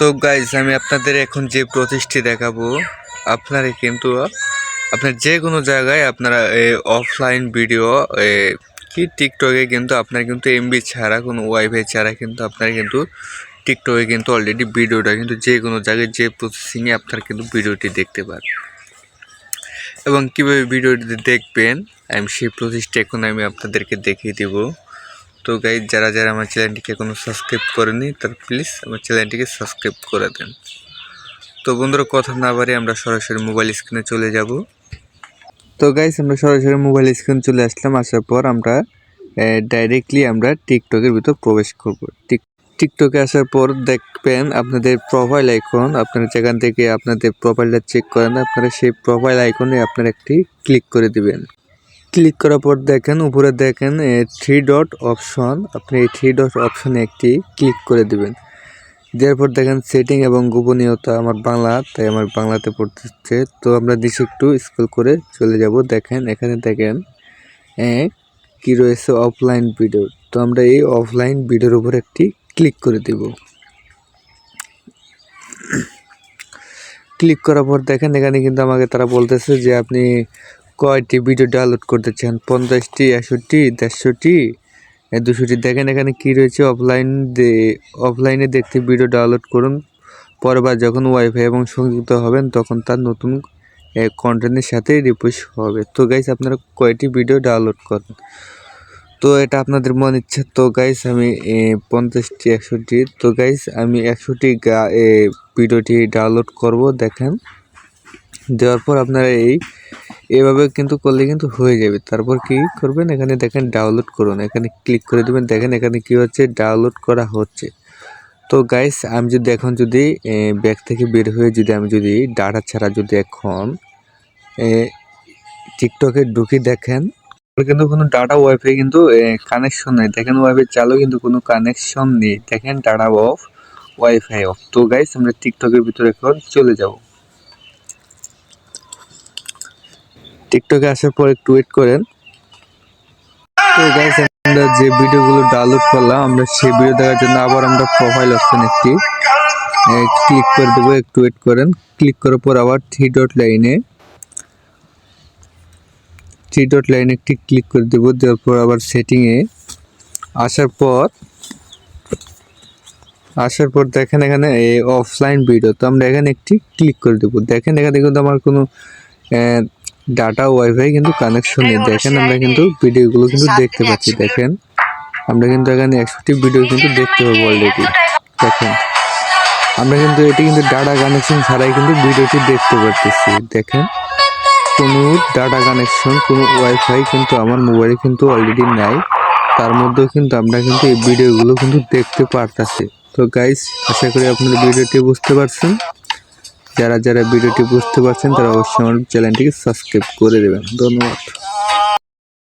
তো গাইজ আমি আপনাদের এখন যে প্রতিষ্ঠি দেখাবো, আপনারা কিন্তু আপনার যে কোনো জায়গায় আপনারা অফলাইন ভিডিও কি টিকটকে কিন্তু আপনার কিন্তু এমবি ছাড়া, কোনো ওয়াইফাই ছাড়া কিন্তু আপনারা কিন্তু টিকটকে কিন্তু অলরেডি ভিডিওটা কিন্তু যে কোনো জায়গায় যে প্রসেসিংয়ে আপনারা কিন্তু ভিডিওটি দেখতে পারেন এবং কীভাবে ভিডিওটি দেখবেন, আমি সেই প্রসেসটি এখন আমি আপনাদেরকে দেখিয়ে দেবো। তো গাইজ যারা যারা আমার চ্যানেলটিকে এখনও সাবস্ক্রাইব করেনি তার প্লিজ আমার চ্যানেলটিকে সাবস্ক্রাইব করে দেন। তো বন্ধুরা, কথা না বাড়ি আমরা সরাসরি মোবাইল স্ক্রিনে চলে যাব। তো গাইজ আমরা সরাসরি মোবাইল স্ক্রিন চলে আসলাম। আসার পর আমরা ডাইরেক্টলি আমরা টিকটকের ভিতর প্রবেশ করব। টিক টিকটকে আসার পর দেখবেন আপনাদের প্রোফাইল আইকন আপনারা যেখান থেকে আপনাদের প্রোফাইলটা চেক করেন, আপনারা সেই প্রোফাইল আইকনে আপনারা একটি ক্লিক করে দিবেন। ক্লিক করার পর দেখেন, উপরে দেখেন থ্রি ডট অপশন আপনি এই থ্রি ডট অপশনে একটি ক্লিক করে দিবেন। দেওয়ার পর দেখেন সেটিং এবং গোপনীয়তা আমার বাংলা, তাই আমার বাংলাতে পড়তে হচ্ছে তো আমরা নিচে একটু স্কুল করে চলে যাব। দেখেন, এখানে দেখেন কি রয়েছে অফলাইন ভিডিও তো আমরা এই অফলাইন ভিডিওর উপর একটি ক্লিক করে দেব। ক্লিক করার পর দেখেন, এখানে কিন্তু আমাকে তারা বলতেছে যে আপনি কয়টি ভিডিও ডাউনলোড করতে চান পঞ্চাশটি, একশোটি, দেড়শোটি? দুশোটি। দেখেন এখানে কি রয়েছে? অফলাইন অফলাইনে দেখতে ভিডিও ডাউনলোড করুন। পরবার যখন ওয়াইফাই এবং সংযুক্ত হবেন, তখন তার নতুন কন্টেন্টের সাথে রিপোজ হবে। তো গাইস আপনারা কয়টি ভিডিও ডাউনলোড করেন? তো এটা আপনাদের মন ইচ্ছা। তো গাইস আমি পঞ্চাশটি, একশোটি। তো গাইস আমি একশোটি ভিডিওটি ডাউনলোড করব। দেখেন। দেওয়ার পর আপনারা এই এভাবে কিন্তু করলে কিন্তু হয়ে যাবে। তারপর কি করবেন? এখানে দেখেন ডাউনলোড করুন। এখানে ক্লিক করে দেবেন। দেখেন এখানে কি হচ্ছে? ডাউনলোড করা হচ্ছে। তো গাইস আমি যদি এখন যদি ব্যাগ থেকে বের হয়ে যদি আমি যদি ডাটা ছাড়া যদি এখন টিকটকে ঢুকি দেখেন কিন্তু কোনো ডাটা ওয়াইফাই কিন্তু কানেকশন নেই। দেখেন ওয়াইফাই চালু, কিন্তু কোনো কানেকশন নেই। দেখেন ডাটা অফ ওয়াইফাই অফ তো গাইস আমরা টিকটকের ভিতরে এখন চলে যাব। টিকটকে আসার পর একটু ওয়েট করেন। তো গাইস আমরা যে ভিডিওগুলো ডাউনলোড করলাম, আমরা সেই ভিডিও দেখার জন্য আবার আমরা প্রোফাইল অপশন একটি ক্লিক করে দেবো, একটু ওয়েট করেন। ক্লিক করার পর আবার থ্রি ডট লাইনে থ্রি ডট লাইনে একটি ক্লিক করে দেবো, দেওয়ার পর আবার সেটিংয়ে আসার পর আসার পর দেখেন এখানে অফলাইন ভিডিও তো আমরা এখানে একটি ক্লিক করে দেবো। দেখেন এখানে কিন্তু আমার কোনো ডাটা ওয়াইফাই কিন্তু কানেকশন নেই। দেখেন আমরা কিন্তু ভিডিওগুলো কিন্তু দেখতে পাচ্ছি, দেখেন। আমরা কিন্তু এখানে একশোটি ভিডিও কিন্তু দেখতে পাবো অলরেডি দেখেন। আমরা কিন্তু এটি কিন্তু ডাটা কানেকশন ছাড়াই কিন্তু ভিডিওটি দেখতে পারতেছি, দেখেন। কোনো ডাটা কানেকশন কোনো ওয়াইফাই কিন্তু আমার মোবাইলে কিন্তু অলরেডি নাই। তার মধ্যেও কিন্তু আমরা কিন্তু এই ভিডিওগুলো কিন্তু দেখতে পারতেছি। তো গাইস আশা করি আপনারা ভিডিওটি বুঝতে পারছেন। যারা যারা ভিডিওটি বুঝতে পারছেন তারা অবশ্যই আমার চ্যানেলটিকে সাবস্ক্রাইব করে দেবেন। ধন্যবাদ।